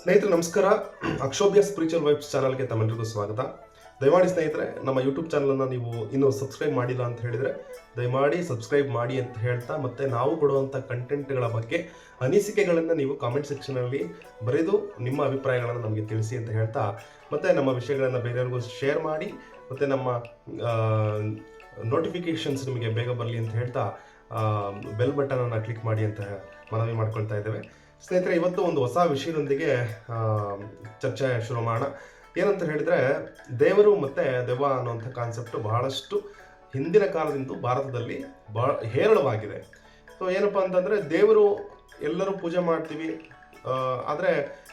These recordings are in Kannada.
ಸ್ನೇಹಿತರೆ, ನಮಸ್ಕಾರ. ಅಕ್ಷೋಭ್ಯ ಸ್ಪಿರಿಚುವಲ್ ವೈಬ್ಸ್ ಚಾನಲ್ಗೆ ತಮ್ಮೆಲ್ಲರಿಗೂ ಸ್ವಾಗತ. ದಯಮಾಡಿ ಸ್ನೇಹಿತರೆ, ನಮ್ಮ ಯೂಟ್ಯೂಬ್ ಚಾನಲನ್ನು ನೀವು ಇನ್ನೂ ಸಬ್ಸ್ಕ್ರೈಬ್ ಮಾಡಿಲ್ಲ ಅಂತ ಹೇಳಿದರೆ, ದಯಮಾಡಿ ಸಬ್ಸ್ಕ್ರೈಬ್ ಮಾಡಿ ಅಂತ ಹೇಳ್ತಾ ಮತ್ತೆ ನಾವು ಕೊಡುವಂಥ ಕಂಟೆಂಟ್ಗಳ ಬಗ್ಗೆ ಅನಿಸಿಕೆಗಳನ್ನು ನೀವು ಕಾಮೆಂಟ್ ಸೆಕ್ಷನಲ್ಲಿ ಬರೆದು ನಿಮ್ಮ ಅಭಿಪ್ರಾಯಗಳನ್ನು ನಮಗೆ ತಿಳಿಸಿ ಅಂತ ಹೇಳ್ತಾ, ಮತ್ತು ನಮ್ಮ ವಿಷಯಗಳನ್ನು ಬೇರೆಯವ್ರಿಗೂ ಶೇರ್ ಮಾಡಿ, ಮತ್ತು ನಮ್ಮ ನೋಟಿಫಿಕೇಷನ್ಸ್ ನಿಮಗೆ ಬೇಗ ಬರಲಿ ಅಂತ ಹೇಳ್ತಾ ಬೆಲ್ ಬಟನನ್ನು ಕ್ಲಿಕ್ ಮಾಡಿ ಅಂತ ಮನವಿ ಮಾಡ್ಕೊಳ್ತಾ ಇದ್ದೇವೆ. ಸ್ನೇಹಿತರೆ, ಇವತ್ತು ಒಂದು ಹೊಸ ವಿಷಯದೊಂದಿಗೆ ಚರ್ಚೆ ಶುರು ಮಾಡೋಣ. ಏನಂತ ಹೇಳಿದ್ರೆ, ದೇವರು ಮತ್ತು ದೆವ್ವ ಅನ್ನುವಂಥ ಕಾನ್ಸೆಪ್ಟ್ ಬಹಳಷ್ಟು ಹಿಂದಿನ ಕಾಲದಿಂದ ಭಾರತದಲ್ಲಿ ಬಹಳ ಹೇರಳವಾಗಿದೆ. ಸೊ ಏನಪ್ಪ ಅಂತಂದರೆ, ದೇವರು ಎಲ್ಲರೂ ಪೂಜೆ ಮಾಡ್ತೀವಿ. ಆದ್ರೆ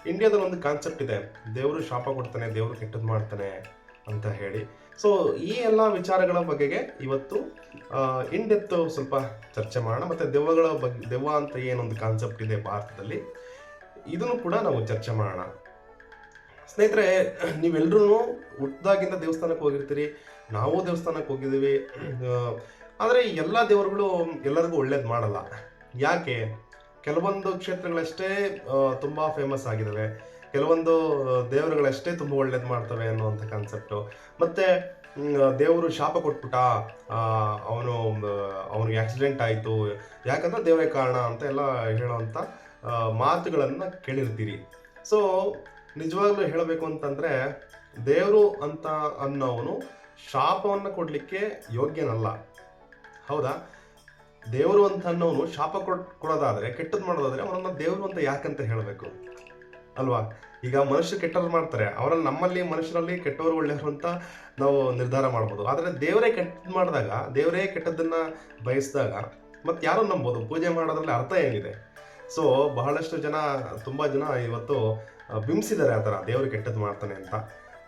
ಇಂಡಿಯಾದಲ್ಲಿ ಒಂದು ಕಾನ್ಸೆಪ್ಟ್ ಇದೆ. ದೇವರು ಶಾಪ ಕೊಡ್ತಾನೆ, ದೇವರು ಕೆಟ್ಟದ್ದು ಮಾಡ್ತಾನೆ. ಅಂತ ಹೇಳಿ. ಸೊ ಈ ಎಲ್ಲ ವಿಚಾರಗಳ ಬಗೆಗೆ ಇವತ್ತು ಇನ್ ಡೆಪ್ತ್ ಸ್ವಲ್ಪ ಚರ್ಚೆ ಮಾಡೋಣ. ಮತ್ತೆ ದೆವ್ವಗಳ ಬಗ್ಗೆ ದೆವ್ವ ಅಂತ ಏನೊಂದು ಕಾನ್ಸೆಪ್ಟ್ ಇದೆ ಭಾರತದಲ್ಲಿ, ಇದನ್ನು ಕೂಡ ನಾವು ಚರ್ಚೆ ಮಾಡೋಣ. ಸ್ನೇಹಿತರೆ ನೀವೆಲ್ಲರೂ ಹುಟ್ಟದಾಗಿಂದ ದೇವಸ್ಥಾನಕ್ಕೆ ಹೋಗಿರ್ತೀರಿ. ನಾವು ದೇವಸ್ಥಾನಕ್ಕೆ ಹೋಗಿದ್ದೀವಿ. ಆದರೆ ಎಲ್ಲ ದೇವರುಗಳು ಎಲ್ಲರಿಗೂ ಒಳ್ಳೇದು ಮಾಡಲ್ಲ. ಯಾಕೆ? ಕೆಲವೊಂದು ಕ್ಷೇತ್ರಗಳಷ್ಟೇ ತುಂಬಾ ಫೇಮಸ್ ಆಗಿದ್ದಾವೆ ಕೆಲವೊಂದು ದೇವರುಗಳಷ್ಟೇ ತುಂಬ ಒಳ್ಳೇದು ಮಾಡ್ತವೆ ಅನ್ನುವಂಥ ಕಾನ್ಸೆಪ್ಟು ಮತ್ತೆ ದೇವರು ಶಾಪ ಕೊಟ್ಬಿಟ್ಟ ಅವನು ಅವನಿಗೆ ಆಕ್ಸಿಡೆಂಟ್ ಆಯಿತು. ಯಾಕಂದ್ರೆ ದೇವರೇ ಕಾರಣ ಅಂತ ಎಲ್ಲ ಹೇಳೋವಂಥ ಮಾತುಗಳನ್ನು ಕೇಳಿರ್ತೀರಿ. ಸೊ ನಿಜವಾಗ್ಲೂ ಹೇಳಬೇಕು ಅಂತಂದ್ರೆ, ದೇವರು ಅಂತ ಅನ್ನೋವನು ಶಾಪವನ್ನು ಕೊಡಲಿಕ್ಕೆ ಯೋಗ್ಯನಲ್ಲ. ಹೌದಾ? ದೇವರು ಅಂತ ಅನ್ನೋನು ಶಾಪ ಕೊಡ್, ಕೊಡೋದಾದ್ರೆ ಕೆಟ್ಟದ್ದು ಮಾಡೋದಾದ್ರೆ ಅವನನ್ನ ದೇವರು ಅಂತ ಯಾಕಂತ ಹೇಳಬೇಕು? ಅಲ್ವಾ? ಈಗ ಮನುಷ್ಯ ಕೆಟ್ಟವ್ರು ಮಾಡ್ತಾರೆ. ಅವರಲ್ಲಿ ನಮ್ಮಲ್ಲಿ, ಮನುಷ್ಯರಲ್ಲಿ ಕೆಟ್ಟವರು ಒಳ್ಳೆಯವರು ಅಂತ ನಾವು ನಿರ್ಧಾರ ಮಾಡ್ಬೋದು. ಆದರೆ ದೇವರೇ ಕೆಟ್ಟದ್ದು ಮಾಡಿದಾಗ, ದೇವರೇ ಕೆಟ್ಟದ್ದನ್ನು ಬಯಸಿದಾಗ ಮತ್ತೆ ಯಾರು ನಂಬೋದು? ಪೂಜೆ ಮಾಡೋದ್ರಲ್ಲಿ ಅರ್ಥ ಏನಿದೆ? ಸೊ ಬಹಳಷ್ಟು ಜನ, ತುಂಬ ಜನ ಇವತ್ತು ಬಿಂಬಿಸಿದ್ದಾರೆ ಆ ಥರ. ದೇವರು ಕೆಟ್ಟದ್ದು ಮಾಡ್ತಾನೆ ಅಂತ.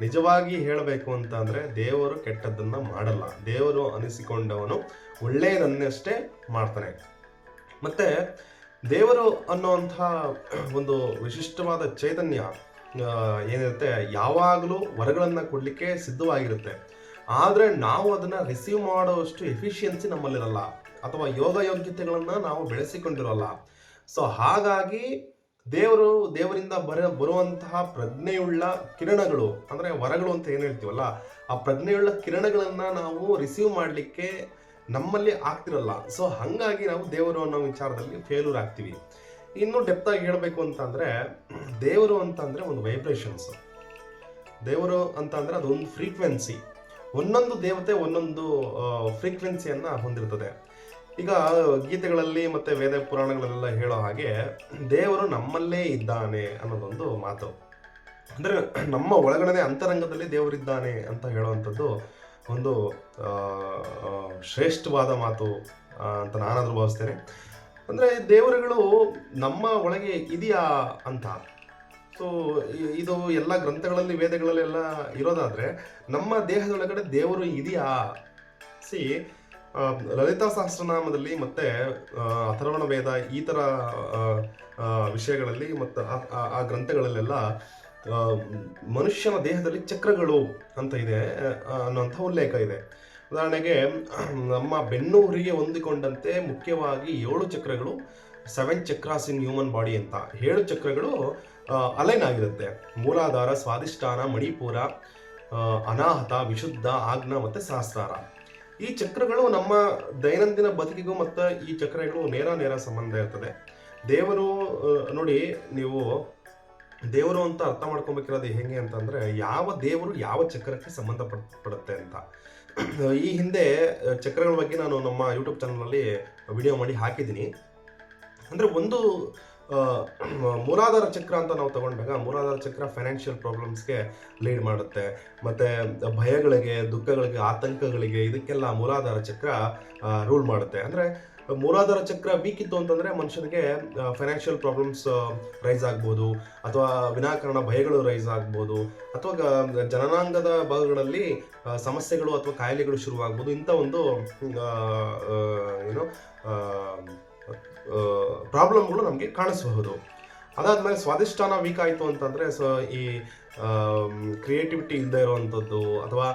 ನಿಜವಾಗಿ ಹೇಳಬೇಕು ಅಂತ ಅಂದರೆ, ದೇವರು ಕೆಟ್ಟದ್ದನ್ನು ಮಾಡಲ್ಲ. ದೇವರು ಅನಿಸಿಕೊಂಡವನು ಒಳ್ಳೆಯದನ್ನಷ್ಟೇ ಮಾಡ್ತಾನೆ. ಮತ್ತೆ ದೇವರು ಅನ್ನುವಂಥ ಒಂದು ವಿಶಿಷ್ಟವಾದ ಚೈತನ್ಯ ಏನಿರುತ್ತೆ, ಯಾವಾಗಲೂ ವರಗಳನ್ನು ಕೊಡಲಿಕ್ಕೆ ಸಿದ್ಧವಾಗಿರುತ್ತೆ. ಆದರೆ ನಾವು ಅದನ್ನು ರಿಸೀವ್ ಮಾಡುವಷ್ಟು ಎಫಿಷಿಯನ್ಸಿ ನಮ್ಮಲ್ಲಿರಲ್ಲ, ಅಥವಾ ಯೋಗ ಯೋಗ್ಯತೆಗಳನ್ನು ನಾವು ಬೆಳೆಸಿಕೊಂಡಿರಲ್ಲ. ಸೊ ಹಾಗಾಗಿ ದೇವರು, ದೇವರಿಂದ ಬರ, ಬರುವಂತಹ ಪ್ರಜ್ಞೆಯುಳ್ಳ ಕಿರಣಗಳು, ಅಂದರೆ ವರಗಳು ಅಂತ ಏನು ಹೇಳ್ತೀವಲ್ಲ, ಆ ಪ್ರಜ್ಞೆಯುಳ್ಳ ಕಿರಣಗಳನ್ನು ನಾವು ರಿಸೀವ್ ಮಾಡಲಿಕ್ಕೆ ನಮ್ಮಲ್ಲಿ ಆಗ್ತಿರಲ್ಲ. ಸೊ ಹಾಗಾಗಿ ನಾವು ದೇವರು ಅನ್ನೋ ವಿಚಾರದಲ್ಲಿ ಫೇಲೂರ್ ಆಗ್ತೀವಿ. ಇನ್ನು ಡೆಪ್ತ್ ಆಗಿ ಹೇಳಬೇಕು ಅಂತಂದರೆ, ದೇವರು ಅಂತಂದರೆ ಒಂದು ವೈಬ್ರೇಷನ್ಸ್ ದೇವರು ಅಂತ ಅಂದ್ರೆ ಅದೊಂದು ಫ್ರೀಕ್ವೆನ್ಸಿ ಒಂದೊಂದು ದೇವತೆ ಒಂದೊಂದು ಫ್ರೀಕ್ವೆನ್ಸಿಯನ್ನ ಹೊಂದಿರ್ತದೆ. ಈಗ ಗೀತೆಗಳಲ್ಲಿ ಮತ್ತೆ ವೇದ ಪುರಾಣಗಳಲ್ಲೆಲ್ಲ ಹೇಳೋ ಹಾಗೆ, ದೇವರು ನಮ್ಮಲ್ಲೇ ಇದ್ದಾನೆ ಅನ್ನೋದೊಂದು ಮಾತು. ಅಂದ್ರೆ ನಮ್ಮ ಒಳಗಡೆ ಅಂತರಂಗದಲ್ಲಿ ದೇವರಿದ್ದಾನೆ ಅಂತ ಹೇಳುವಂಥದ್ದು ಒಂದು ಶ್ರೇಷ್ಠವಾದ ಮಾತು ಅಂತ ನಾನಾದರೂ ಭಾವಿಸ್ತೇನೆ. ಅಂದರೆ ದೇವರುಗಳು ನಮ್ಮ ಒಳಗೆ ಇದೆಯಾ ಅಂತ. ಸೊ ಇದು ಎಲ್ಲ ಗ್ರಂಥಗಳಲ್ಲಿ, ವೇದಗಳಲ್ಲಿ ಇರೋದಾದರೆ, ನಮ್ಮ ದೇಹದೊಳಗಡೆ ದೇವರು ಇದೆಯಾ? ಸಿ ಲಲಿತಾ ಸಹಸ್ರನಾಮದಲ್ಲಿ ಮತ್ತು ಅಥರ್ವಣ ವೇದ ಈ ಥರ ವಿಷಯಗಳಲ್ಲಿ ಮತ್ತು ಆ- ಗ್ರಂಥಗಳಲ್ಲೆಲ್ಲ ಮನುಷ್ಯನ ದೇಹದಲ್ಲಿ ಚಕ್ರಗಳು ಅಂತ ಇದೆ ಅನ್ನುವಂಥ ಉಲ್ಲೇಖ ಇದೆ. ಉದಾಹರಣೆಗೆ, ನಮ್ಮ ಬೆನ್ನೂರಿಗೆ ಹೊಂದಿಕೊಂಡಂತೆ ಮುಖ್ಯವಾಗಿ ಏಳು ಚಕ್ರಗಳು seven chakras in human body ಅಂತ. ಏಳು ಚಕ್ರಗಳು ಅಲೈನ್ ಆಗಿರುತ್ತೆ. ಮೂಲಾಧಾರ ಸ್ವಾದಿಷ್ಠಾನ ಮಣಿಪುರ ಅನಾಹತ, ವಿಶುದ್ಧ ಆಗ್ನ ಮತ್ತೆ ಸಹಸ್ರಾರ. ಈ ಚಕ್ರಗಳು ನಮ್ಮ ದೈನಂದಿನ ಬದುಕಿಗೂ ಮತ್ತು ಈ ಚಕ್ರಗಳು ನೇರ ನೇರ ಸಂಬಂಧ ಇರ್ತದೆ. ದೇವರು ನೋಡಿ, ನೀವು ದೇವರು ಅಂತ ಅರ್ಥ ಮಾಡ್ಕೊಬೇಕಿರೋದು ಹೆಂಗೆ ಅಂತಂದ್ರೆ ಯಾವ ದೇವರು ಯಾವ ಚಕ್ರಕ್ಕೆ ಸಂಬಂಧ ಪಡುತ್ತೆ ಅಂತ. ಈ ಹಿಂದೆ ಚಕ್ರಗಳ ಬಗ್ಗೆ ನಾನು ನಮ್ಮ ಯೂಟ್ಯೂಬ್ ಚಾನಲಲ್ಲಿ ವಿಡಿಯೋ ಮಾಡಿ ಹಾಕಿದ್ದೀನಿ. ಅಂದ್ರೆ ಒಂದು ಮೂಲಾಧಾರ ಚಕ್ರ ಅಂತ ನಾವು ತಗೊಂಡಾಗ ಮೂಲಾಧಾರ ಚಕ್ರ ಫೈನಾನ್ಷಿಯಲ್ ಪ್ರಾಬ್ಲಮ್ಸ್ಗೆ ಲೀಡ್ ಮಾಡುತ್ತೆ. ಮತ್ತೆ ಭಯಗಳಿಗೆ, ದುಃಖಗಳಿಗೆ, ಆತಂಕಗಳಿಗೆ ಇದಕ್ಕೆಲ್ಲ ಮೂಲಾಧಾರ ಚಕ್ರ ರೂಲ್ ಮಾಡುತ್ತೆ. ಅಂದ್ರೆ ಮೂಲಾಧಾರ ಚಕ್ರ ವೀಕ್ ಇತ್ತು ಅಂತಂದ್ರೆ ಮನುಷ್ಯನಿಗೆ ಫೈನಾನ್ಷಿಯಲ್ ಪ್ರಾಬ್ಲಮ್ಸ್ ರೈಸ್ ಆಗ್ಬೋದು, ಅಥವಾ ವಿನಾಕಾರಣ ಭಯಗಳು ರೈಸ್ ಆಗ್ಬೋದು, ಅಥವಾ ಜನನಾಂಗದ ಭಾಗಗಳಲ್ಲಿ ಸಮಸ್ಯೆಗಳು ಅಥವಾ ಕಾಯಿಲೆಗಳು ಶುರುವಾಗ್ಬೋದು, ಇಂಥ ಒಂದು ಏನು ಪ್ರಾಬ್ಲಮ್ಗಳು ನಮಗೆ ಕಾಣಿಸಬಹುದು. ಅದಾದ್ಮೇಲೆ ಸ್ವಾದಿಷ್ಠಾನ ವೀಕ್ ಆಯಿತು ಅಂತಂದ್ರೆ ಸೊ, ಈ ಕ್ರಿಯೇಟಿವಿಟಿ ಇಲ್ಲದೆ ಇರುವಂಥದ್ದು, ಅಥವಾ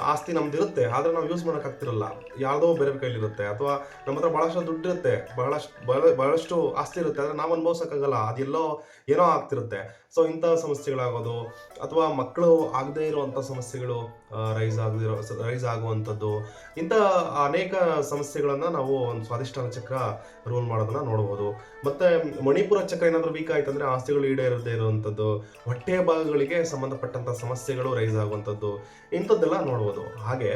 ಆಸ್ತಿ ನಮ್ದು ಇರುತ್ತೆ, ಆದ್ರೆ ನಾವು ಯೂಸ್ ಮಾಡೋಕ್ಕಾಗ್ತಿರಲ್ಲ ಯಾವುದೋ ಬೇರೆ ಕೈಲಿರುತ್ತೆ, ಅಥವಾ ನಮ್ಮ ಹತ್ರ ಬಹಳಷ್ಟು ದುಡ್ಡು ಇರುತ್ತೆ ಬಹಳಷ್ಟು, ಬಹಳ- ಬಹಳಷ್ಟು ಆಸ್ತಿ ಇರುತ್ತೆ, ಆದರೆ ನಾವು ಅನುಭವಿಸೋಕ್ಕಾಗಲ್ಲ, ಅದೆಲ್ಲೋ ಏನೋ ಆಗ್ತಿರುತ್ತೆ. ಸೊ ಇಂಥ ಸಮಸ್ಯೆಗಳಾಗೋದು, ಅಥವಾ ಮಕ್ಕಳು ಆಗದೇ ಇರುವಂಥ ಸಮಸ್ಯೆಗಳು ರೈಸ್ ಆಗದಿರೋ ರೈಸ್ ಆಗುವಂಥದ್ದು, ಇಂಥ ಅನೇಕ ಸಮಸ್ಯೆಗಳನ್ನು ನಾವು ಒಂದು ಸ್ವಾದಿಷ್ಟಾನ ಚಕ್ರ ರೂಲ್ ಮಾಡೋದನ್ನ ನೋಡ್ಬೋದು. ಮತ್ತೆ ಮಣಿಪುರ ಚಕ್ರ ಏನಾದರೂ ವೀಕ್ ಆಯ್ತು ಅಂದ್ರೆ ಆಸ್ತಿಗಳು ಈಡೇರದೇ ಇರುವಂಥದ್ದು ಹೊಟ್ಟೆ ಭಾಗಗಳಿಗೆ ಸಂಬಂಧಪಟ್ಟಂತ ಸಮಸ್ಯೆಗಳು ರೈಸ್ ಆಗುವಂಥದ್ದು ಇಂಥದ್ದೆಲ್ಲ ನೋಡ್ಬೋದು. ಹಾಗೆ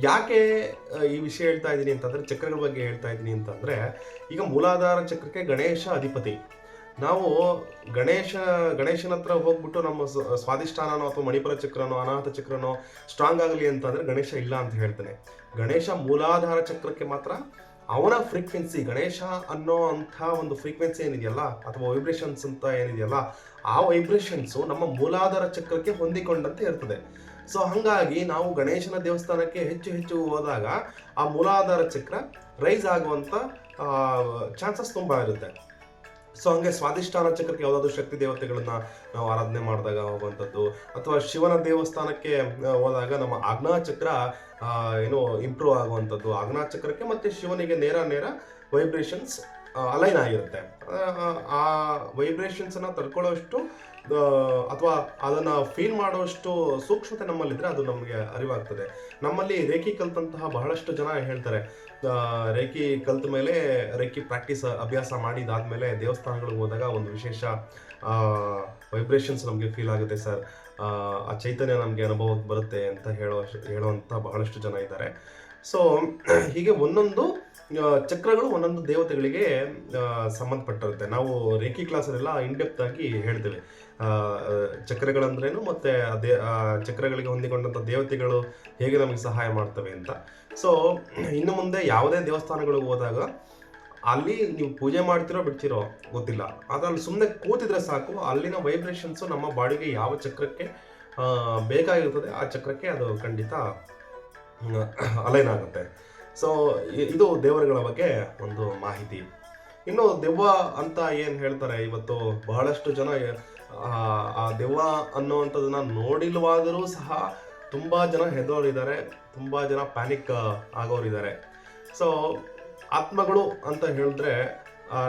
ಯಾಕೆ ಈ ವಿಷಯ ಹೇಳ್ತಾ ಇದ್ದೀನಿ ಅಂತಂದ್ರೆ, ಚಕ್ರಗಳ ಬಗ್ಗೆ ಹೇಳ್ತಾ ಇದ್ದೀನಿ ಅಂತಂದ್ರೆ, ಈಗ ಮೂಲಾಧಾರ ಚಕ್ರಕ್ಕೆ ಗಣೇಶ ಅಧಿಪತಿ. ನಾವು ಗಣೇಶ, ಗಣೇಶನ ಹತ್ರ ಹೋಗ್ಬಿಟ್ಟು ನಮ್ಮ ಸ್ವಾದಿಷ್ಠಾನನೋ ಅಥವಾ ಮಣಿಪುರ ಚಕ್ರನೋ, ಅನಾಥ ಚಕ್ರನೋ ಸ್ಟ್ರಾಂಗ್ ಆಗಲಿ ಅಂತಂದ್ರೆ ಗಣೇಶ ಇಲ್ಲ ಅಂತ ಹೇಳ್ತಾನೆ. ಗಣೇಶ ಮೂಲಾಧಾರ ಚಕ್ರಕ್ಕೆ ಮಾತ್ರ ಅವನ ಫ್ರೀಕ್ವೆನ್ಸಿ ಗಣೇಶ ಅನ್ನೋ ಅಂಥ ಒಂದು ಫ್ರೀಕ್ವೆನ್ಸಿ ಏನಿದೆಯಲ್ಲ, ಅಥವಾ ವೈಬ್ರೇಷನ್ಸ್ ಅಂತ ಏನಿದೆಯಲ್ಲ, ಆ ವೈಬ್ರೇಷನ್ಸು ನಮ್ಮ ಮೂಲಾಧಾರ ಚಕ್ರಕ್ಕೆ ಹೊಂದಿಕೊಂಡಂತೆ ಇರ್ತದೆ. ಸೊ ಹಂಗಾಗಿ ನಾವು ಗಣೇಶನ ದೇವಸ್ಥಾನಕ್ಕೆ ಹೆಚ್ಚು ಹೆಚ್ಚು ಹೋದಾಗ ಆ ಮೂಲಾಧಾರ ಚಕ್ರ ರೈಸ್ ಆಗುವಂತ ಚಾನ್ಸಸ್ ತುಂಬಾ ಇರುತ್ತೆ. ಸೊ ಹಂಗೆ ಸ್ವಾದಿಷ್ಠಾನ ಚಕ್ರಕ್ಕೆ ಯಾವುದಾದ್ರೂ ಶಕ್ತಿ ದೇವತೆಗಳನ್ನ ನಾವು ಆರಾಧನೆ ಮಾಡಿದಾಗ ಹೋಗುವಂಥದ್ದು ಅಥವಾ ಶಿವನ ದೇವಸ್ಥಾನಕ್ಕೆ ಹೋದಾಗ ನಮ್ಮ ಆಜ್ಞಾ ಚಕ್ರ ಏನು ಇಂಪ್ರೂವ್ ಆಗುವಂಥದ್ದು. ಆಜ್ಞಾ ಚಕ್ರಕ್ಕೆ ಮತ್ತೆ ಶಿವನಿಗೆ ನೇರ ನೇರ ವೈಬ್ರೇಷನ್ಸ್ ಅಲೈನ್ ಆಗಿರುತ್ತೆ. ಆ, ವೈಬ್ರೇಷನ್ಸನ್ನು ತಡ್ಕೊಳ್ಳೋಷ್ಟು ಅಥವಾ ಅದನ್ನ ಫೀಲ್ ಮಾಡೋಷ್ಟು ಸೂಕ್ಷ್ಮತೆ ನಮ್ಮಲ್ಲಿದ್ದರೆ ಅದು ನಮಗೆ ಅರಿವಾಗ್ತದೆ. ನಮ್ಮಲ್ಲಿ ರೇಖಿ ಕಲ್ತಂತಹ ಬಹಳಷ್ಟು ಜನ ಹೇಳ್ತಾರೆ. ರೇಖಿ ಕಲ್ತ ಮೇಲೆ ರೇಖಿ ಪ್ರಾಕ್ಟೀಸ್ ಅಭ್ಯಾಸ ಮಾಡಿದಾದ್ಮೇಲೆ ದೇವಸ್ಥಾನಗಳಿಗೆ ಹೋದಾಗ ಒಂದು ವಿಶೇಷ ವೈಬ್ರೇಷನ್ಸ್ ನಮಗೆ ಫೀಲ್ ಆಗುತ್ತೆ ಸರ್. ಆ ಚೈತನ್ಯ ನಮಗೆ ಅನುಭವಕ್ಕೆ ಬರುತ್ತೆ ಅಂತ ಹೇಳೋ ಹೇಳುವಂಥ ಬಹಳಷ್ಟು ಜನ ಇದ್ದಾರೆ. ಸೊ ಹೀಗೆ ಒಂದೊಂದು ಚಕ್ರಗಳು ಒಂದೊಂದು ದೇವತೆಗಳಿಗೆ ಸಂಬಂಧಪಟ್ಟಿರುತ್ತೆ. ನಾವು ರೇಖಿ ಕ್ಲಾಸಲ್ಲೆಲ್ಲ ಇನ್ಡೆಪ್ತ್ ಆಗಿ ಹೇಳ್ತೇವೆ. ಚಕ್ರಗಳಂದ್ರೇನು ಮತ್ತೆ ಅದೇ ಚಕ್ರಗಳಿಗೆ ಹೊಂದಿಕೊಂಡಂಥ ದೇವತೆಗಳು ಹೇಗೆ ನಮಗೆ ಸಹಾಯ ಮಾಡ್ತವೆ ಅಂತ. ಸೊ ಇನ್ನು ಮುಂದೆ ಯಾವುದೇ ದೇವಸ್ಥಾನಗಳಿಗೆ ಹೋದಾಗ ಅಲ್ಲಿ ನೀವು ಪೂಜೆ ಮಾಡ್ತಿರೋ ಬಿಡ್ತಿರೋ ಗೊತ್ತಿಲ್ಲ. ಅದ್ರಲ್ಲಿ ಸುಮ್ಮನೆ ಕೂತಿದ್ರೆ ಸಾಕು, ಅಲ್ಲಿನ ವೈಬ್ರೇಷನ್ಸು ನಮ್ಮ ಬಾಡಿಗೆ ಯಾವ ಚಕ್ರಕ್ಕೆ ಬೇಕಾಗಿರ್ತದೆ ಆ ಚಕ್ರಕ್ಕೆ ಅದು ಖಂಡಿತ ಅಲೈನ್ ಆಗುತ್ತೆ. ಸೊ ಇದು ದೇವರುಗಳ ಬಗ್ಗೆ ಒಂದು ಮಾಹಿತಿ. ಇನ್ನು ದೆವ್ವ ಅಂತ ಏನು ಹೇಳ್ತಾರೆ, ಇವತ್ತು ಬಹಳಷ್ಟು ಜನ ಆ, ದೆವ್ವ ಅನ್ನುವಂಥದ್ದನ್ನ ನೋಡಿಲ್ವಾದರೂ ಸಹ ತುಂಬ ಜನ ಹೆದೋರಿದ್ದಾರೆ ತುಂಬ ಜನ ಪ್ಯಾನಿಕ್ ಆಗೋರಿದ್ದಾರೆ. ಸೊ ಆತ್ಮಗಳು ಅಂತ ಹೇಳಿದ್ರೆ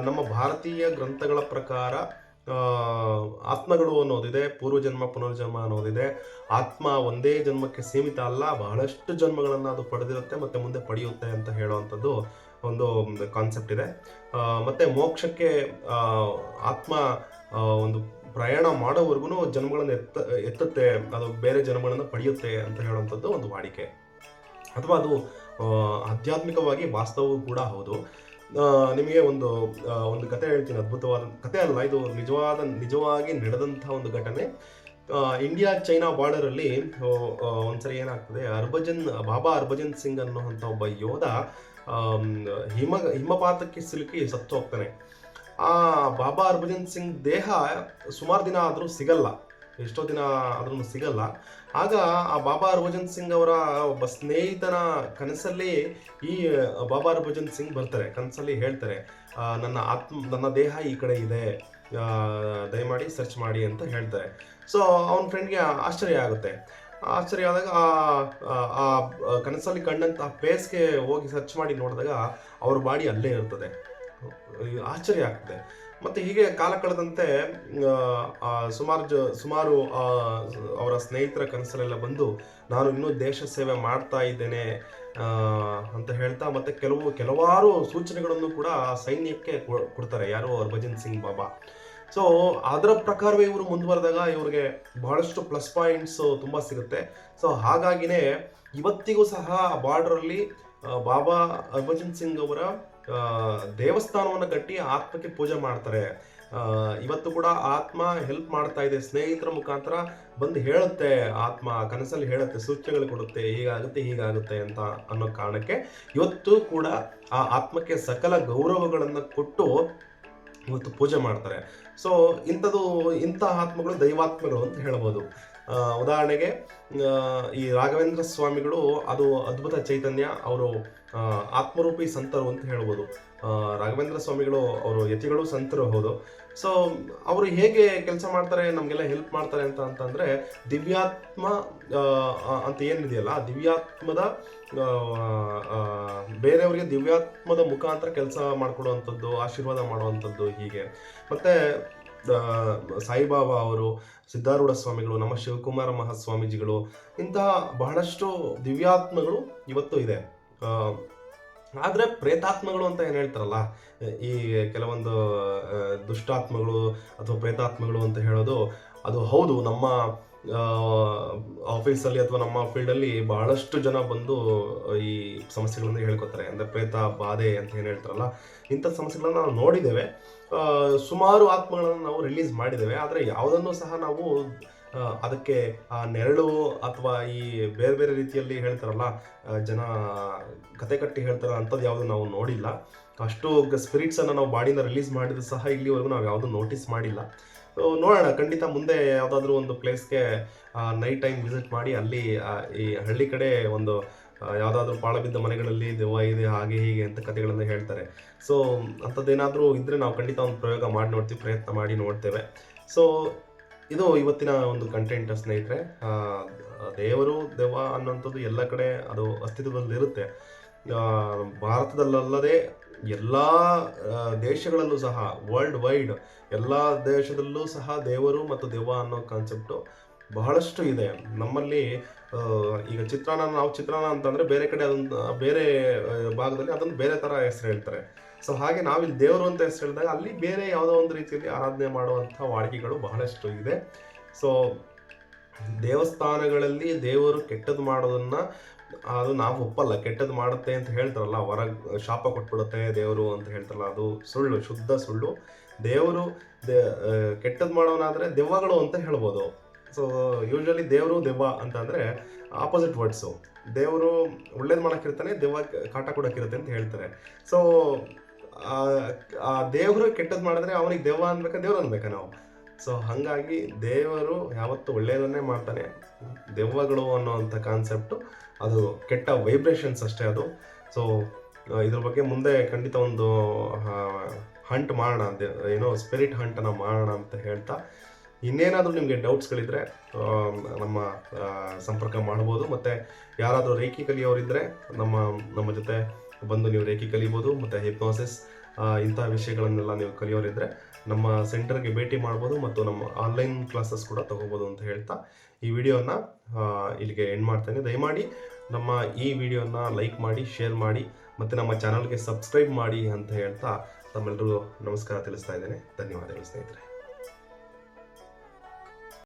ನಮ್ಮ ಭಾರತೀಯ ಗ್ರಂಥಗಳ ಪ್ರಕಾರ ಆತ್ಮಗಳು ಅನ್ನೋದಿದೆ ಪೂರ್ವಜನ್ಮ ಪುನರ್ಜನ್ಮ ಅನ್ನೋದಿದೆ. ಆತ್ಮ ಒಂದೇ ಜನ್ಮಕ್ಕೆ ಸೀಮಿತ ಅಲ್ಲ ಬಹಳಷ್ಟು ಜನ್ಮಗಳನ್ನು ಅದು ಪಡೆದಿರುತ್ತೆ ಮತ್ತು ಮುಂದೆ ಪಡೆಯುತ್ತೆ ಅಂತ ಹೇಳುವಂಥದ್ದು ಒಂದು ಕಾನ್ಸೆಪ್ಟ್ ಇದೆ. ಮತ್ತೆ ಮೋಕ್ಷಕ್ಕೆ ಆತ್ಮ ಒಂದು ಪ್ರಯಾಣ ಮಾಡೋವರೆಗೂ ಜನ್ಮಗಳನ್ನು ಎತ್ತ ಎತ್ತುತ್ತೆ ಅದು ಬೇರೆ ಜನ್ಮಗಳನ್ನು ಪಡೆಯುತ್ತೆ ಅಂತ ಹೇಳುವಂಥದ್ದು ಒಂದು ವಾಡಿಕೆ. ಅಥವಾ ಅದು ಆಧ್ಯಾತ್ಮಿಕವಾಗಿ ವಾಸ್ತವವೂ ಕೂಡ ಹೌದು. ನಿಮಗೆ ಒಂದು ಒಂದು ಕತೆ ಹೇಳ್ತೀನಿ ಅದ್ಭುತವಾದ ಕತೆ ಅಲ್ಲ ಇದು ನಿಜವಾದ ನಿಜವಾಗಿ ನಡೆದಂಥ ಒಂದು ಘಟನೆ. ಇಂಡಿಯಾ ಚೈನಾ ಬಾರ್ಡರ್ ಅಲ್ಲಿ ಆ, ಆ, ಒಂದ್ಸರಿ ಏನಾಗ್ತದೆ ಹರ್ಭಜನ್ ಬಾಬಾ ಹರ್ಭಜನ್ ಸಿಂಗ್ ಅನ್ನುವಂಥ ಒಬ್ಬ ಯೋಧ ಹಿಮ ಹಿಮಪಾತಕ್ಕೆ ಸಿಲುಕಿ ಸತ್ತು ಹೋಗ್ತಾನೆ ಆ ಬಾಬಾ ಹರ್ಭಜನ್ ಸಿಂಗ್ ದೇಹ ಸುಮಾರು ದಿನ ಆದರೂ ಸಿಗಲ್ಲ. ಎಷ್ಟೋ ದಿನ ಆದ್ರೂ ಸಿಗಲ್ಲ. ಆಗ ಆ ಬಾಬಾ ಹರ್ಭಜನ್ ಸಿಂಗ್ ಅವರ ಒಬ್ಬ ಸ್ನೇಹಿತನ ಕನಸಲ್ಲಿ ಈ ಬಾಬಾ ಹರ್ಭಜನ್ ಸಿಂಗ್ ಬರ್ತಾರೆ. ಕನಸಲ್ಲಿ ಹೇಳ್ತಾರೆ ನನ್ನ ಆತ್ಮ, ನನ್ನ ದೇಹ ಈ ಕಡೆ ಇದೆ. ದಯಮಾಡಿ ಸರ್ಚ್ ಮಾಡಿ ಅಂತ ಹೇಳ್ತಾರೆ. ಸೊ ಅವನ ಫ್ರೆಂಡ್ಗೆ ಆಶ್ಚರ್ಯ ಆಗುತ್ತೆ. ಆಶ್ಚರ್ಯ ಆದಾಗ ಆ ಕನಸಲ್ಲಿ ಕಂಡಂತ ಪ್ಲೇಸ್ಗೆ ಹೋಗಿ ಸರ್ಚ್ ಮಾಡಿ ನೋಡಿದಾಗ ಅವ್ರ ಬಾಡಿ ಅಲ್ಲೇ ಇರ್ತದೆ. ಆಶ್ಚರ್ಯ ಆಗ್ತದೆ. ಮತ್ತೆ ಹೀಗೆ ಕಾಲ ಕಳೆದಂತೆ ಸುಮಾರು ಜ, ಸುಮಾರು ಅವರ ಸ್ನೇಹಿತರ ಕನಸಲೆಲ್ಲ ಬಂದು ನಾನು ಇನ್ನೂ ದೇಶ ಸೇವೆ ಮಾಡ್ತಾ ಇದ್ದೇನೆ ಅಂತ ಹೇಳ್ತಾ ಮತ್ತೆ ಕೆಲವು, ಕೆಲವಾರು ಸೂಚನೆಗಳನ್ನು ಕೂಡ ಸೈನ್ಯಕ್ಕೆ ಕೊಡ್ತಾರೆ. ಯಾರು? ಹರ್ಭಜನ್ ಸಿಂಗ್ ಬಾಬಾ. ಸೊ ಅದರ ಪ್ರಕಾರವೇ ಇವರು ಮುಂದುವರೆದಾಗ ಇವ್ರಿಗೆ ಬಹಳಷ್ಟು ಪ್ಲಸ್ ಪಾಯಿಂಟ್ಸ್ ತುಂಬ ಸಿಗುತ್ತೆ. ಸೊ ಹಾಗಾಗಿನೇ ಇವತ್ತಿಗೂ ಸಹ ಬಾರ್ಡ್ರಲ್ಲಿ ಬಾಬಾ, ಹರ್ಭಜನ್ ಸಿಂಗ್ ಅವರ ದೇವಸ್ಥಾನವನ್ನು ಕಟ್ಟಿ ಆತ್ಮಕ್ಕೆ ಪೂಜೆ ಮಾಡ್ತಾರೆ. ಇವತ್ತು ಕೂಡ ಆತ್ಮ ಹೆಲ್ಪ್ ಮಾಡ್ತಾ ಇದೆ. ಸ್ನೇಹಿತರ ಮುಖಾಂತರ ಬಂದು ಹೇಳುತ್ತೆ ಆತ್ಮ, ಕನಸಲ್ಲಿ ಹೇಳುತ್ತೆ, ಸೂಚನೆಗಳು ಕೊಡುತ್ತೆ, ಹೀಗಾಗುತ್ತೆ ಹೀಗಾಗುತ್ತೆ ಅಂತ ಅನ್ನೋ ಕಾರಣಕ್ಕೆ ಇವತ್ತು ಕೂಡ ಆ ಆತ್ಮಕ್ಕೆ ಸಕಲ ಗೌರವಗಳನ್ನು ಕೊಟ್ಟು ಇವತ್ತು ಪೂಜೆ ಮಾಡ್ತಾರೆ. ಸೊ ಇಂಥದ್ದು ಇಂಥ ಆತ್ಮಗಳು ದೈವಾತ್ಮಗಳು ಅಂತ ಹೇಳ್ಬೋದು. ಉದಾಹರಣೆಗೆ ಈ ರಾಘವೇಂದ್ರ ಸ್ವಾಮಿಗಳು ಅದು ಅದ್ಭುತ ಚೈತನ್ಯ, ಅವರು ಆತ್ಮರೂಪಿ ಸಂತರು ಅಂತ ಹೇಳ್ಬೋದು. ರಾಘವೇಂದ್ರ ಸ್ವಾಮಿಗಳು ಅವರು ಯತಿಗಳು ಸಂತರು, ಹೌದು. ಸೊ ಅವರು ಹೇಗೆ ಕೆಲಸ ಮಾಡ್ತಾರೆ, ನಮಗೆಲ್ಲ ಹೆಲ್ಪ್ ಮಾಡ್ತಾರೆ ಅಂತ ಅಂತಂದರೆ, ದಿವ್ಯಾತ್ಮ ಅಂತ ಏನಿದೆಯಲ್ಲ ದಿವ್ಯಾತ್ಮದ ಬೇರೆಯವರಿಗೆ ದಿವ್ಯಾತ್ಮದ ಮುಖಾಂತರ ಕೆಲಸ ಮಾಡಿಕೊಡುವಂಥದ್ದು, ಆಶೀರ್ವಾದ ಮಾಡುವಂಥದ್ದು ಹೀಗೆ. ಮತ್ತೆ ಸಾಯಿಬಾಬಾ ಅವರು, ಸಿದ್ಧಾರೂಢ ಸ್ವಾಮಿಗಳು, ನಮ್ಮ ಶಿವಕುಮಾರ ಮಹಾಸ್ವಾಮೀಜಿಗಳು, ಇಂತಹ ಬಹಳಷ್ಟು ದಿವ್ಯಾತ್ಮಗಳು ಇವತ್ತು ಇದೆ. ಆದರೆ ಪ್ರೇತಾತ್ಮಗಳು ಅಂತ ಏನು ಹೇಳ್ತಾರಲ್ಲ, ಈ ಕೆಲವೊಂದು ದುಷ್ಟಾತ್ಮಗಳು ಅಥವಾ ಪ್ರೇತಾತ್ಮಗಳು ಅಂತ ಹೇಳೋದು, ಅದು ಹೌದು, ನಮ್ಮ ಆಫೀಸಲ್ಲಿ ಅಥವಾ ನಮ್ಮ ಫೀಲ್ಡಲ್ಲಿ ಬಹಳಷ್ಟು ಜನ ಬಂದು ಈ ಸಮಸ್ಯೆಗಳನ್ನು ಹೇಳ್ಕೊತಾರೆ. ಅಂದರೆ ಪ್ರೇತ, ಬಾಧೆ ಅಂತ ಏನು ಹೇಳ್ತಾರಲ್ಲ, ಇಂಥ ಸಮಸ್ಯೆಗಳನ್ನ ನಾವು ನೋಡಿದ್ದೇವೆ. ಸುಮಾರು ಆತ್ಮಗಳನ್ನು ನಾವು ರಿಲೀಸ್ ಮಾಡಿದ್ದೇವೆ. ಆದರೆ ಯಾವುದನ್ನು ಸಹ ನಾವು ಅದಕ್ಕೆ, ಆ, ನೆರಳು ಅಥವಾ ಈ ಬೇರೆ ಬೇರೆ ರೀತಿಯಲ್ಲಿ ಹೇಳ್ತಾರಲ್ಲ ಜನ ಕತೆ ಕಟ್ಟಿ ಹೇಳ್ತಾರ ಅಂಥದ್ದು ಯಾವುದು ನಾವು ನೋಡಿಲ್ಲ. ಅಷ್ಟು ಸ್ಪಿರಿಟ್ಸನ್ನು ನಾವು ಬಾಡಿಯಿಂದ ರಿಲೀಸ್ ಮಾಡಿದ್ರು ಸಹ ಇಲ್ಲಿವರೆಗೂ ನಾವು ಯಾವುದು ನೋಟಿಸ್ ಮಾಡಿಲ್ಲ. ನೋಡೋಣ. ಖಂಡಿತ ಮುಂದೆ ಯಾವುದಾದ್ರೂ ಒಂದು ಪ್ಲೇಸ್ಗೆ ನೈಟ್ ಟೈಮ್ ವಿಸಿಟ್ ಮಾಡಿ ಅಲ್ಲಿ ಈ ಹಳ್ಳಿ ಕಡೆ ಒಂದು ಯಾವುದಾದ್ರೂ ಪಾಳ ಬಿದ್ದ ಮನೆಗಳಲ್ಲಿ ದೆವ್ವ ಇದೆ, ಹಾಗೆ ಹೀಗೆ ಅಂತ ಕಥೆಗಳನ್ನು ಹೇಳ್ತಾರೆ. ಸೊ ಅಂಥದ್ದೇನಾದರೂ ಇದ್ದರೆ ನಾವು ಖಂಡಿತ ಒಂದು ಪ್ರಯೋಗ ಮಾಡಿ ನೋಡ್ತೀವಿ, ಪ್ರಯತ್ನ ಮಾಡಿ ನೋಡ್ತೇವೆ. ಸೊ ಇದು ಇವತ್ತಿನ ಒಂದು ಕಂಟೆಂಟ್ ಸ್ನೇಹಿತರೆ. ದೇವರು, ದೆವ್ವ ಅನ್ನೋಂಥದ್ದು ಎಲ್ಲ ಕಡೆ ಅದು ಅಸ್ತಿತ್ವದಲ್ಲಿರುತ್ತೆ. ಭಾರತದಲ್ಲಲ್ಲದೆ ಎಲ್ಲ ದೇಶಗಳಲ್ಲೂ ಸಹ ವರ್ಲ್ಡ್ ವೈಡ್ ಎಲ್ಲ ದೇಶದಲ್ಲೂ ಸಹ ದೇವರು ಮತ್ತು ದೆವ್ವ ಅನ್ನೋ ಕಾನ್ಸೆಪ್ಟು ಬಹಳಷ್ಟು ಇದೆ. ನಮ್ಮಲ್ಲಿ ಈಗ ಚಿತ್ರಾನ್ನ, ನಾವು ಚಿತ್ರಾನ್ನ ಅಂತಂದರೆ ಬೇರೆ ಕಡೆ ಅದೊಂದು, ಬೇರೆ ಭಾಗದಲ್ಲಿ ಅದೊಂದು ಬೇರೆ ಥರ ಹೆಸರು ಹೇಳ್ತಾರೆ. ಸೊ ಹಾಗೆ ನಾವಿಲ್ಲಿ ದೇವರು ಅಂತ ಹೆಸರು ಹೇಳಿದಾಗ ಅಲ್ಲಿ ಬೇರೆ ಯಾವುದೋ ಒಂದು ರೀತಿಯಲ್ಲಿ ಆರಾಧನೆ ಮಾಡುವಂಥ ವಾಡಿಕೆಗಳು ಬಹಳಷ್ಟು ಇದೆ. ಸೊ ದೇವಸ್ಥಾನಗಳಲ್ಲಿ ದೇವರು ಕೆಟ್ಟದ್ದು ಮಾಡೋದನ್ನ ಅದು ನಾವು ಒಪ್ಪಲ್ಲ. ಕೆಟ್ಟದ್ದು ಮಾಡುತ್ತೆ ಅಂತ ಹೇಳ್ತಾರಲ್ಲ ಹೊರಗೆ ಶಾಪ ಕೊಟ್ಬಿಡುತ್ತೆ ದೇವರು ಅಂತ ಹೇಳ್ತಾರಲ್ಲ, ಅದು ಸುಳ್ಳು, ಶುದ್ಧ ಸುಳ್ಳು. ದೇವರು ದೇ ಕೆಟ್ಟದ್ದು ಮಾಡೋನಾದ್ರೆ ದೆವ್ವಗಳು ಅಂತ ಹೇಳ್ಬೋದು. ಸೊ ಯೂಶಲಿ ದೇವರು ದೆವ್ವ ಅಂತ ಅಂದ್ರೆ ಆಪೋಸಿಟ್ ವರ್ಡ್ಸು ದೇವರು ಒಳ್ಳೇದು ಮಾಡೋಕ್ಕಿರ್ತಾನೆ, ದೆವ್ವ ಕಾಟ ಕೊಡೋಕ್ಕಿರುತ್ತೆ ಅಂತ ಹೇಳ್ತಾರೆ. ಸೊ ಆ ದೇವರು ಕೆಟ್ಟದ್ದು ಮಾಡಿದ್ರೆ ಅವನಿಗೆ ದೆವ್ವ ಅನ್ಬೇಕಾ, ದೇವ್ರು ಅನ್ಬೇಕಾ ನಾವು? ಸೊ ಹಾಗಾಗಿ ದೇವರು ಯಾವತ್ತೂ ಒಳ್ಳೆಯದನ್ನೇ ಮಾಡ್ತಾನೆ. ದೆವ್ವಗಳು ಅನ್ನೋವಂಥ ಕಾನ್ಸೆಪ್ಟು ಅದು ಕೆಟ್ಟ ವೈಬ್ರೇಷನ್ಸ್ ಅಷ್ಟೇ ಅದು. ಸೊ ಇದ್ರ ಬಗ್ಗೆ ಮುಂದೆ ಖಂಡಿತ ಒಂದು ಹಂಟ್ ಮಾಡೋಣ ಏನೋ ಸ್ಪಿರಿಟ್ ಹಂಟನ್ನು ಮಾಡೋಣ ಅಂತ ಹೇಳ್ತಾ, ಇನ್ನೇನಾದರೂ ನಿಮಗೆ ಡೌಟ್ಸ್ಗಳಿದ್ದರೆ ನಮ್ಮ ಸಂಪರ್ಕ ಮಾಡ್ಬೋದು. ಮತ್ತು ಯಾರಾದರೂ ರೇಖಿ ಕಲಿಯೋರಿದ್ದರೆ ನಮ್ಮ ನಮ್ಮ ಜೊತೆ ಬಂದು ನೀವು ರೇಖಿ ಕಲಿಬೋದು. ಮತ್ತು ಹಿಪ್ನೋಸಿಸ್ ಇಂಥ ವಿಷಯಗಳನ್ನೆಲ್ಲ ನೀವು ಕಲಿಯೋರಿದ್ರೆ ನಮ್ಮ ಸೆಂಟರ್ಗೆ ಭೇಟಿ ಮಾಡ್ಬೋದು ಮತ್ತು ನಮ್ಮ ಆನ್ಲೈನ್ ಕ್ಲಾಸಸ್ ಕೂಡ ತಗೋಬೋದು ಅಂತ ಹೇಳ್ತಾ ಈ ವಿಡಿಯೋನ ಇಲ್ಲಿಗೆ ಎಂಡ್ ಮಾಡ್ತೇನೆ. ದಯಮಾಡಿ ನಮ್ಮ ಈ ವಿಡಿಯೋನ ಲೈಕ್ ಮಾಡಿ, ಶೇರ್ ಮಾಡಿ ಮತ್ತು ನಮ್ಮ ಚಾನಲ್ಗೆ ಸಬ್ಸ್ಕ್ರೈಬ್ ಮಾಡಿ ಅಂತ ಹೇಳ್ತಾ ತಮ್ಮೆಲ್ಲರಿಗೂ ನಮಸ್ಕಾರ ತಿಳಿಸ್ತಾ ಇದ್ದೇನೆ. ಧನ್ಯವಾದಗಳು ಸ್ನೇಹಿತರೆ.